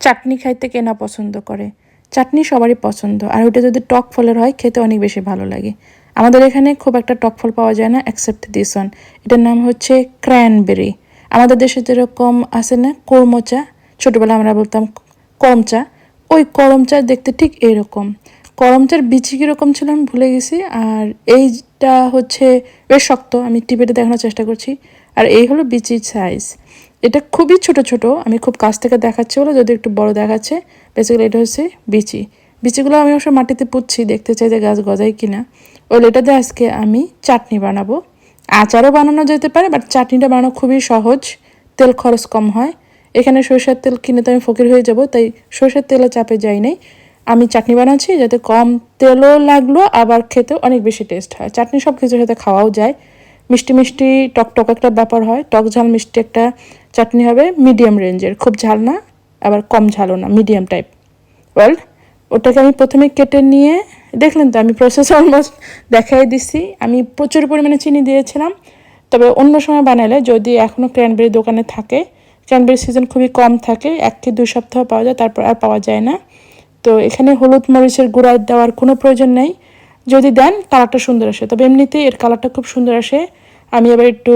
চাটনি খাইতে কে না পছন্দ করে? চাটনি সবারই পছন্দ। আর ওটা যদি টক ফলের হয়, খেতে অনেক বেশি ভালো লাগে। আমাদের এখানে খুব একটা টক ফল পাওয়া যায় না অ্যাকসেপ্ট দিস ওয়ান এটার নাম হচ্ছে ক্র্যানবেরি আমাদের দেশে যেরকম আছে না কর্মচা ছোটোবেলা আমরা বলতাম করমচা ওই করমচা দেখতে ঠিক এরকম। করমচার বিচি কীরকম ছিল আমি ভুলে গেছি, আর এইটা হচ্ছে, বেশ শক্ত, আমি টিভিতে দেখানোর চেষ্টা করছি। আর এই হলো বিচির সাইজ এটা খুবই ছোট ছোট। আমি খুব কাছ থেকে দেখাচ্ছি বলে, যদি একটু বড় দেখাচ্ছে বেসিক্যালি এটা হচ্ছে বিচি। বিচিগুলো আমি অবশ্য মাটিতে পুঁতছি, দেখতে চাই যে গাছ গজায় কিনা। ওই দিয়ে আজকে আমি চাটনি বানাবো। আচারও বানানো যেতে পারে বাট চাটনিটা বানানো খুবই সহজ। তেল খরচ কম হয়। এখানে সরষের তেল কিনে তো আমি ফকির হয়ে যাব, তাই সরষের তেলে চাপে যাই নাই। আমি চাটনি বানাচ্ছি, যাতে কম তেলও লাগল, আবার খেতেও অনেক বেশি টেস্ট হয়। চাটনি সব কিছুর সাথে খাওয়াও যায়। মিষ্টি মিষ্টি টক টক একটা ব্যাপার হয়। টক ঝাল মিষ্টি একটা চাটনি হবে মিডিয়াম রেঞ্জের খুব ঝাল না, আবার কম ঝালও না মিডিয়াম টাইপ ওয়েল ওটাকে আমি প্রথমে কেটে নিয়ে, দেখলেন তো আমি প্রসেস অলমোস্ট দেখাই দিছি, আমি প্রচুর পরিমাণে চিনি দিয়েছিলাম, তবে অন্য সময় বানালে যদি এখনও ক্র্যানবেরি দোকানে থাকে ক্র্যানবেরি সিজন খুবই কম থাকে, এক কি দুই সপ্তাহ পাওয়া যায়, তারপর আর পাওয়া যায় না। তো এখানে হলুদ মরিচের গুঁড়া দেওয়ার কোনো প্রয়োজন নেই, যদি দেন কালারটা সুন্দর আসে, তবে এমনিতে এর কালারটা খুব সুন্দর আসে। আমি আবার একটু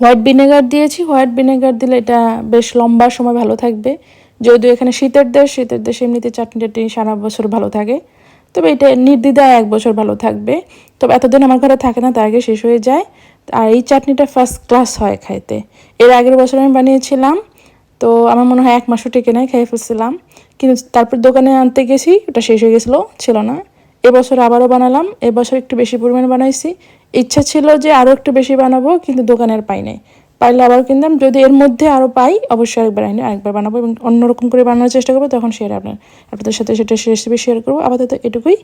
হোয়াইট ভিনেগার দিয়েছি। হোয়াইট ভিনেগার দিলে এটা বেশ লম্বা সময় ভালো থাকবে। যদিও এখানে শীতের দেশ, শীতের দেশে এমনিতে চাটনি টাটনি সারা বছর ভালো থাকে। তবে এটা নির্দ্বিধায় এক বছর ভালো থাকবে। তবে এতদিন আমার ঘরে থাকে না, তার আগে শেষ হয়ে যায়। আর এই চাটনিটা ফার্স্ট ক্লাস হয় খাইতে। এর আগের বছর আমি বানিয়েছিলাম। তো আমার মনে হয় এক মাসও টেকে নাই, খেয়ে ফেলছিলাম। কিন্তু তারপর দোকানে আনতে গেছি, ওটা শেষ হয়ে গেছিল, ছিল না। এবছর আবারও বানালাম। এবছর একটু বেশি পরিমাণে বানাইছি। ইচ্ছা ছিল যে আরও একটু বেশি বানাবো, কিন্তু দোকানের পাই নাই। পাইলে আবার কিনতাম, যদি এর মধ্যে আরও পাই, অবশ্যই একবার আনি, আরেকবার বানাবো এবং অন্যরকম করে বানানোর চেষ্টা করব, তখন শেয়ার আপনার, আপনাদের সাথে সেটা রেসিপি শেয়ার করব। আপাতত এটুকুই।